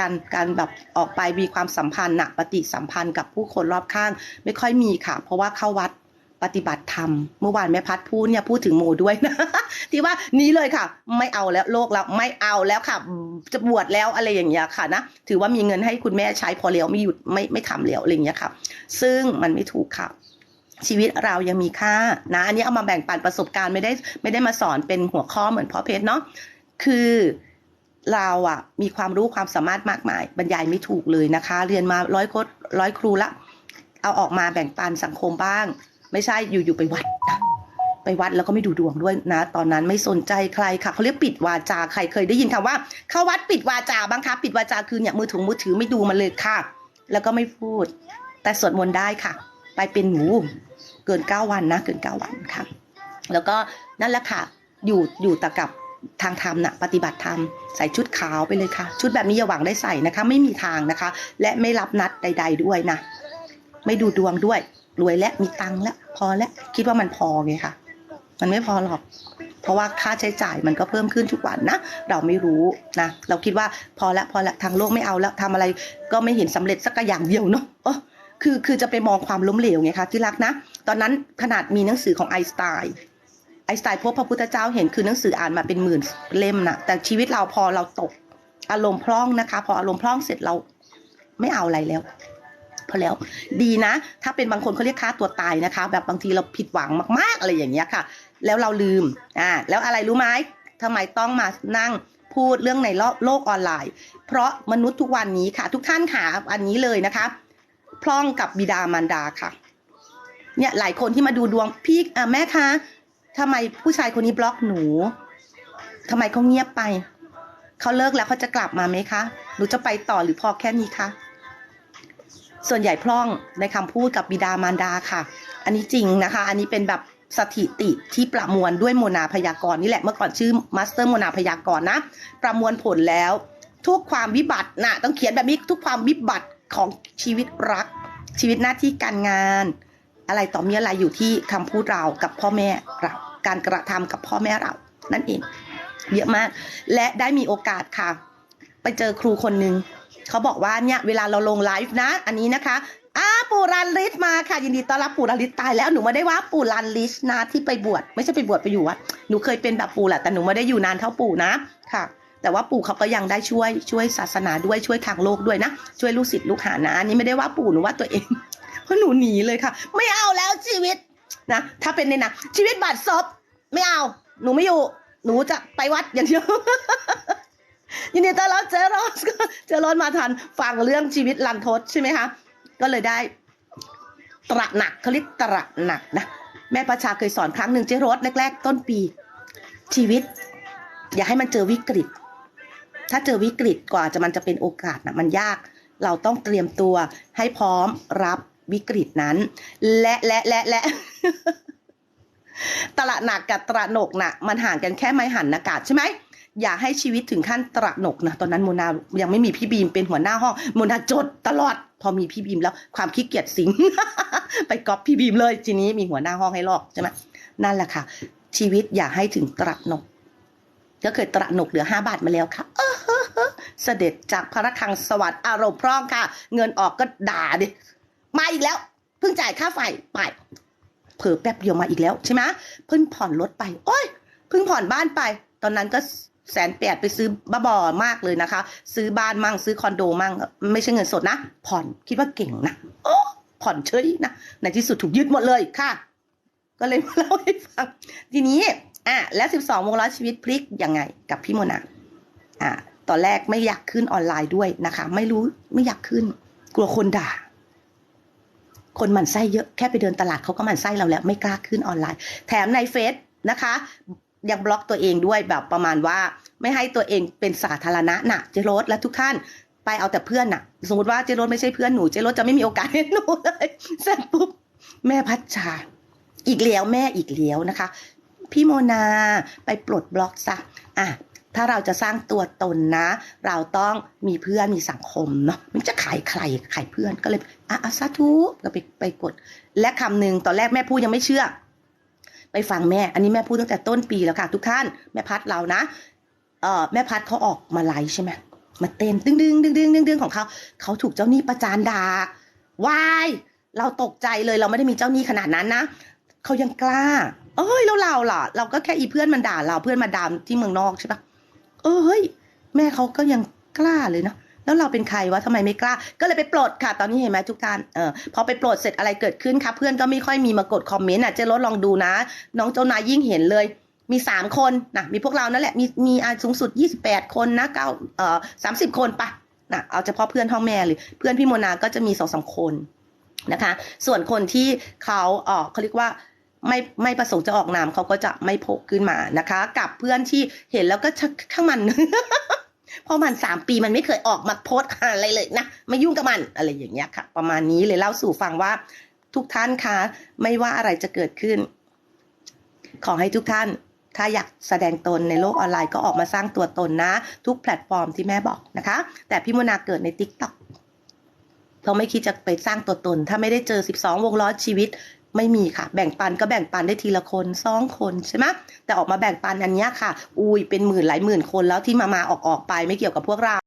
การการแบบออกไปมีความสัมพันธ์นะปฏิสัมพันธ์กับผู้คนรอบข้าง ไม่ค่อยมีค่ะ เพราะว่าเข้าวัดปฏิบัติธรรมเมื่อวานแม่พัดพูดเนี่ยพูดถึงโมด้วยนะที่ว่านี้เลยค่ะ ไม่เอาแล้วโลกแล้วไม่เอาแล้วค่ะ จะบวชแล้วอะไรอย่างเงี้ยค่ะนะถือว่ามีเงินให้คุณแม่ใช้พอแล้วไม่หยุดไม่ไม่ทำแล้วอะไรอย่างเงี้ยค่ะ ซึ่งมันไม่ถูกค่ะชีวิตเรายังมีค่านะอันนี้เอามาแบ่งปันประสบการณ์ไม่ได้ไม่ได้มาสอนเป็นหัวข้อเหมือนพ่อเพชรเนาะคือ เราอะมีความรู้ความสามารถมากมาย บรรยายไม่ถูกเลยนะคะ เรียนมาร้อยโคตรร้อยครูละ เอาออกมาแบ่งปันสังคมบ้าง ไม่ใช่อยู่ๆไปวัดไปวัดแล้วก็ไม่ดูดวงด้วยนะ ตอนนั้นไม่สนใจใครค่ะเขาเรียกปิดวาจาใครเคยได้ยินคำว่า เข้าวัดปิดวาจาบ้างคะปิดวาจาคือเนี่ยมือถือมือถือไม่ดูมันเลยค่ะ แล้วก็ไม่พูด แต่สวดมนต์ได้ค่ะ ไปเป็นหนูเกินเก้าวันนะ เกินเก้าวันค่ะ แล้วก็นั่นแหละค่ะ อยู่อยู่แต่กับ ทางธรรมนะปฏิบัติธรรมใส่ชุดขาวไปเลยค่ะ ชุดแบบนี้อย่าหวังได้ใส่นะคะ ไม่มีทางนะคะ และไม่รับนัดใด ๆ ด้วยนะ ไม่ดูดวงด้วย รวยและมีตังค์แล้วพอแล้วคิดว่ามันพอไงค่ะ มันไม่พอหรอก เพราะว่าค่าใช้จ่ายมันก็เพิ่มขึ้นทุกวันนะ เราไม่รู้นะ เราคิดว่าพอแล้วพอแล้วทางโลกไม่เอาแล้วทำอะไรก็ไม่เห็นสำเร็จสักอย่างเดียวเนาะเออคือคือจะไปมองความล้มเหลวไงคะที่รักนะ ตอนนั้นขนาดมีหนังสือของไอน์สไตน์ ไอสไตน์พบพระพุทธเจ้าเห็นคือหนังสืออ่านมาเป็นหมื่นเล่มนะแต่ชีวิตเราพอเราตกอารมณ์พร่องนะคะ พออารมณ์พร่องเสร็จเราไม่เอาอะไรแล้วพอแล้วดีนะ ถ้าเป็นบางคนเขาเรียกค่าตัวตายนะคะ แบบบางทีเราผิดหวังมาก ๆ อะไรอย่างเงี้ยค่ะ แล้วเราลืมอ่าแล้วอะไรรู้ไหมทำไมต้องมานั่งพูดเรื่องในโลกออนไลน์ เพราะมนุษย์ทุกวันนี้ค่ะ ทุกท่านค่ะอันนี้เลยนะคะพร่องกับบิดามารดาค่ะเนี่ยหลายคนที่มาดูดวงพี่แม่คะ ทำไมผู้ชายคนนี้บล็อกหนูทำไมเขาเงียบไป เขาเลิกแล้วเขาจะกลับมาไหมคะ หนูจะไปต่อหรือพอแค่นี้คะ ส่วนใหญ่พร่องในคำพูดกับบิดามารดาค่ะ อันนี้จริงนะคะ อันนี้เป็นแบบสถิติที่ประมวลด้วยโมนาพยากรณ์นี่แหละ เมื่อก่อนชื่อมาสเตอร์โมนาพยากรณ์นะ ประมวลผลแล้ว ทุกความวิบัตินะต้องเขียนแบบนี้ทุกความวิบัติของชีวิตรัก ชีวิตหน้าที่การงาน อะไรต่อมีอะไรอยู่ที่คำพูดเรากับพ่อแม่เราการกระทำกับพ่อแม่เรา นั่นเอง เยอะมาก และได้มีโอกาสค่ะ ไปเจอครูคนหนึ่งเขาบอกว่าเนี่ยเวลาเราลงไลฟ์นะ อันนี้นะคะอ้าปู่รันลิสมาค่ะยินดีต้อนรับปู่รันลิสตายแล้วหนูไม่ได้ว่าปู่รันลิสนะที่ไปบวชไม่ใช่ไปบวชไปอยู่วัดหนูเคยเป็นแบบปู่แหละแต่หนูไม่ได้อยู่นานเท่าปู่นะค่ะ แต่ว่าปู่เขาก็ยังได้ช่วยช่วยศาสนาด้วยช่วยทางโลกด้วยนะ ช่วยลูกศิษย์ลูกหานะอันนี้ไม่ได้ว่าปู่หนูว่าตัวเอง เพราะหนูหนีเลยค่ะ ไม่เอาแล้วชีวิตนะถ้าเป็นในหนะชีวิตบาดซบไม่เอา หนูไม่อยู่ หนูจะไปวัดอย่างเดียวยินดีต้อนรับเจอรอสเจอรอสมาทันฟังเรื่องชีวิตลันทดใช่ไหมคะ ก็เลยได้ตระหนักเขาเรียกตระหนักนะแม่ประชาเคยสอนครั้งหนึ่งเจ๊รถแรก ๆ ต้นปี ชีวิต อย่าให้มันเจอวิกฤต ถ้าเจอวิกฤตกว่าจะมันจะเป็นโอกาสนะมันยาก เราต้องเตรียมตัวให้พร้อมรับ วิกฤตนั้น และและและและตระหนักกับตระหนกนะ่ะ มันห่างกันแค่ไม้หันอากาศใช่ไหมอย่าให้ชีวิตถึงขั้นตระหนกนะตอนนั้นโมนายังไม่มีพี่บีมเป็นหัวหน้าห้องโมนาจดตลอด พอมีพี่บีมแล้วความขี้เกียจสิง ไปก๊อปพี่บีมเลยทีนี้มีหัวหน้าห้องให้ลอกใช่ไหมนั่นแหละค่ะ ชีวิตอย่าให้ถึงตระหนกก็เคยตระหนกเหลือห้าบาทมาแล้วค่ะเสด็จจากพระคังสวัสดิ์อารมณ์พร่องค่ะ เงินออกก็ด่าดิ มาอีกแล้ว เพิ่งจ่ายค่าไฟไปเผลอแป๊บเดียวมาอีกแล้วใช่ไหมเพิ่งผ่อนรถไป โอ้ยเพิ่งผ่อนบ้านไป ตอนนั้นก็แสนแปดไปซื้อบ้าบอมากเลยนะคะ ซื้อบ้านมั่งซื้อคอนโดมั่ง ไม่ใช่เงินสดนะ ผ่อนคิดว่าเก่งนะโอ้ผ่อนเฉยนะในที่สุดถูกยึดหมดเลยค่ะ ก็เลยมาเล่าให้ฟัง ทีนี้อะแล้วสิบสองวงล้อชีวิตพลิกยังไงกับพี่โมนาอะตอนแรกไม่อยากขึ้นออนไลน์ด้วยนะคะ ไม่รู้ไม่อยากขึ้น กลัวคนด่า คนหมั่นไส้เยอะแค่ไปเดินตลาดเขาก็หมั่นไส้เราแล้วไม่กล้าขึ้นออนไลน์ แถมในเฟซนะคะยังบล็อกตัวเองด้วยแบบประมาณว่า ไม่ให้ตัวเองเป็นสาธารณะน่ะเจโรสและทุกท่านไปเอาแต่เพื่อนน่ะ สมมติว่าเจโรสไม่ใช่เพื่อนหนูเจโรสจะไม่มีโอกาสเห็นหนูเลยเสร็จปุ๊บแม่พัชชา อีกแล้วแม่อีกแล้วนะคะ พี่โมนาไปปลดบล็อกซะอะ ถ้าเราจะสร้างตัวตนนะ เราต้องมีเพื่อนมีสังคมเนาะมันจะขายใครขายเพื่อนก็เลยอะอาสาธุก็ไปไปกด และคำหนึ่งตอนแรกแม่พูดยังไม่เชื่อ ไปฟังแม่ อันนี้แม่พูดตั้งแต่ต้นปีแล้วค่ะ ทุกท่านแม่พัดเรานะเออแม่พัดเขาออกมาไลฟ์ใช่ไหมมาเต้นดึงดึงดึงดึงดึงดึงของเขาเขาถูกเจ้าหนี้ประจานด่าวายเราตกใจเลยเราไม่ได้มีเจ้าหนี้ขนาดนั้นนะเขายังกล้า เอ้ยแล้วเราล่ะ เราก็แค่อีเพื่อนมันด่าเราเพื่อนมาด่าที่เมืองนอกใช่ปะ เออเฮ้ยแม่เขาก็ยังกล้าเลยเนาะแล้วเราเป็นใครวะทำไมไม่กล้า ก็เลยไปปลดค่ะ ตอนนี้เห็นไหมทุกท่านเออพอไปปลดเสร็จอะไรเกิดขึ้นคะเพื่อนก็ไม่ค่อยมีมากดคอมเมนต์อะเจ๊รถลองดูนะ น้องเจ้านายยิ่งเห็นเลยมีสามคนนะมีพวกเรานั่นแหละมีมีอาสูงสุดยี่สิบแปดคนนะเก้าเอ่อสามสิบคนปะนะเอาเฉพาะเพื่อนห้องแม่เลยเพื่อนพี่โมนาก็จะมีสองสามคนนะคะ ส่วนคนที่เขาเออเขาเรียกว่า ไม่ไม่ประสงค์จะออกนามเขาก็จะไม่โผล่ขึ้นมานะคะ กับเพื่อนที่เห็นแล้วก็ชักข้างมันเพราะมันสามปีมันไม่เคยออกมาโพสอะไรเลยนะไม่ยุ่งกับมันอะไรอย่างเงี้ยค่ะ ประมาณนี้เลยเล่าสู่ฟังว่า ทุกท่านคะไม่ว่าอะไรจะเกิดขึ้น ขอให้ทุกท่าน ถ้าอยากแสดงตนในโลกออนไลน์ก็ออกมาสร้างตัวตนนะ ทุกแพลตฟอร์มที่แม่บอกนะคะ แต่พี่มนาเกิดใน t ิ k t o k เพราะไม่คิดจะไปสร้างตัวตน ถ้าไม่ได้เจอ 12 วงล้อชีวิต ไม่มีค่ะ แบ่งปันก็แบ่งปันได้ทีละคนสองคนใช่ไหมแต่ออกมาแบ่งปันอันนี้ค่ะ อุ้ยเป็นหมื่นหลายหมื่นคนแล้วที่มามาออกออกไปไม่เกี่ยวกับพวกเรา